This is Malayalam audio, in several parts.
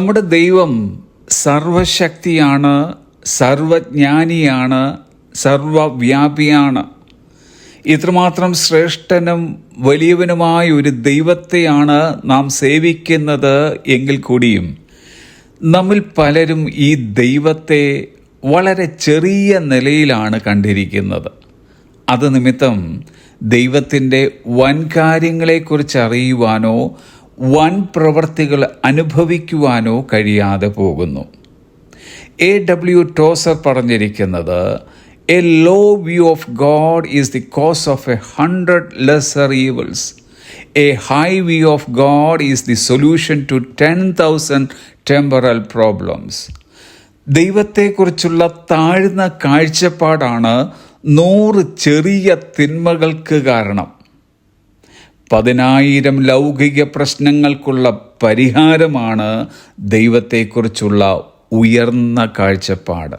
നമ്മുടെ ദൈവം സർവശക്തിയാണ് സർവജ്ഞാനിയാണ് സർവവ്യാപിയാണ്. ഇത്രമാത്രം ശ്രേഷ്ഠനും വലിയവനുമായ ഒരു ദൈവത്തെയാണ് നാം സേവിക്കുന്നത് എങ്കിൽ കൂടിയും നമ്മിൽ പലരും ഈ ദൈവത്തെ വളരെ ചെറിയ നിലയിലാണ് കണ്ടിരിക്കുന്നത്. അത് നിമിത്തം ദൈവത്തിന്റെ വൻകാര്യങ്ങളെക്കുറിച്ച് അറിയുവാനോ വൻ പ്രവർത്തികൾ അനുഭവിക്കുവാനോ കഴിയാതെ പോകുന്നു. എ ഡബ്ല്യു ടോസർ പറഞ്ഞിരിക്കുന്നത് a low view of God is the cause of a hundred lesser evils a high view of God is the solution to ten thousand temporal problems ദൈവത്തെക്കുറിച്ചുള്ള താഴ്ന്ന കാഴ്ചപ്പാടാണ് നൂറ് ചെറിയ തിന്മകൾക്ക് കാരണം. പതിനായിരം ലൗകിക പ്രശ്നങ്ങൾക്കുള്ള പരിഹാരമാണ് ദൈവത്തെക്കുറിച്ചുള്ള ഉയർന്ന കാഴ്ചപ്പാട്.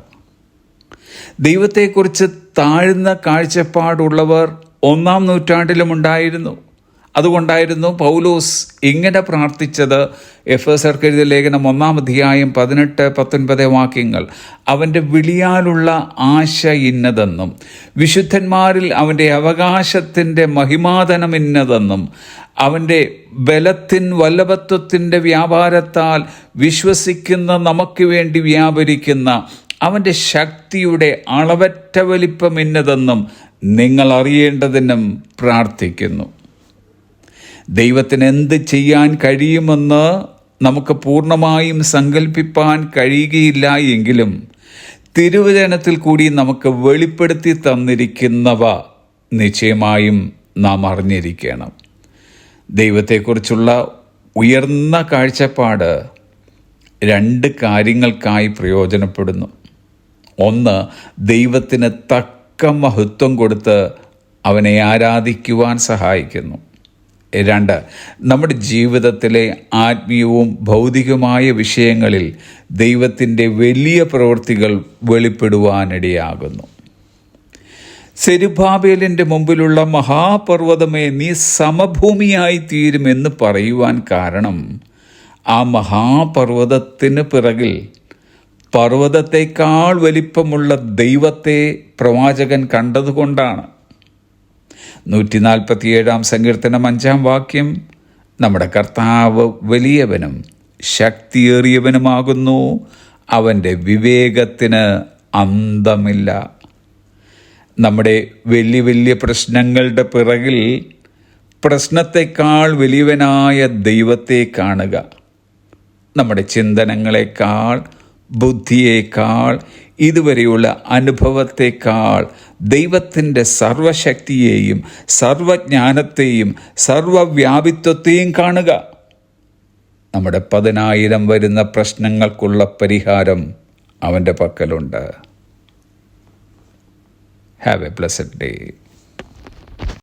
ദൈവത്തെക്കുറിച്ച് താഴ്ന്ന കാഴ്ചപ്പാടുള്ളവർ ഒന്നാം നൂറ്റാണ്ടിലും ഉണ്ടായിരുന്നു. അതുകൊണ്ടായിരുന്നു പൗലോസ് ഇങ്ങനെ പ്രാർത്ഥിച്ചത്. എഫ് എസ് എഴുതിയ ലേഖനം ഒന്നാം അധ്യായം പതിനെട്ട് പത്തൊൻപത് വാക്യങ്ങൾ. അവന്റെ വിളിയാലുള്ള ആശ ഇന്നതെന്നും വിശുദ്ധന്മാരിൽ അവന്റെ അവകാശത്തിന്റെ മഹിമാതനം ഇന്നതെന്നും അവന്റെ ബലത്തിൻ വല്ലഭത്വത്തിന്റെ വ്യാപാരത്താൽ വിശ്വസിക്കുന്ന നമുക്ക് വേണ്ടി വ്യാപരിക്കുന്ന അവന്റെ ശക്തിയുടെ അളവറ്റ വലിപ്പം ഇന്നതെന്നും നിങ്ങൾ അറിയേണ്ടതിനും പ്രാർത്ഥിക്കുന്നു. ദൈവത്തിന് എന്ത് ചെയ്യാൻ കഴിയുമെന്ന് നമുക്ക് പൂർണമായും സങ്കല്പിപ്പാൻ കഴിയുകയില്ല എങ്കിലും തിരുവചനത്തിൽ കൂടി നമുക്ക് വെളിപ്പെടുത്തി തന്നിരിക്കുന്നവ നിശ്ചയമായും നാം അറിഞ്ഞിരിക്കണം. ദൈവത്തെക്കുറിച്ചുള്ള ഉയർന്ന കാഴ്ചപ്പാട് രണ്ട് കാര്യങ്ങൾക്കായി പ്രയോജനപ്പെടുന്നു. ഒന്ന് ദൈവത്തിന് തക്ക മഹത്വം കൊടുത്ത് അവനെ ആരാധിക്കുവാൻ സഹായിക്കുന്നു. രണ്ട് നമ്മുടെ ജീവിതത്തിലെ ആത്മീയവും ഭൗതികമായ വിഷയങ്ങളിൽ ദൈവത്തിന്റെ വലിയ പ്രവൃത്തികൾ വെളിപ്പെടുവാനിടയാകുന്നു. സെരുബാബേലിന്റെ മുമ്പിലുള്ള മഹാപർവതമേ നീ സമഭൂമിയായി തീരുമെന്ന് പറയുവാൻ കാരണം ആ മഹാപർവതത്തിന് പിറകിൽ പർവതത്തെക്കാൾ വലിപ്പമുള്ള ദൈവത്തെ പ്രവാചകൻ കണ്ടതുകൊണ്ടാണ്. നൂറ്റി നാൽപ്പത്തിയേഴാം സങ്കീർത്തനം അഞ്ചാം വാക്യം. നമ്മുടെ കർത്താവ് വലിയവനും ശക്തിയേറിയവനുമാകുന്നു. അവന്റെ വിവേകത്തിന് അന്തമില്ല. നമ്മുടെ വലിയ വലിയ പ്രശ്നങ്ങളുടെ പിറകിൽ പ്രശ്നത്തെക്കാൾ വലിയവനായ ദൈവത്തെ കാണുക. നമ്മുടെ ചിന്തനങ്ങളെക്കാൾ ബുദ്ധിയേക്കാൾ ഇതുവരെയുള്ള അനുഭവത്തെക്കാൾ ദൈവത്തിന്റെ സർവശക്തിയെയും സർവജ്ഞാനത്തെയും സർവവ്യാപിത്വത്തെയും കാണുക. നമ്മുടെ പതിനായിരം വരുന്ന പ്രശ്നങ്ങൾക്കുള്ള പരിഹാരം അവന്റെ പക്കലുണ്ട്. Have A pleasant day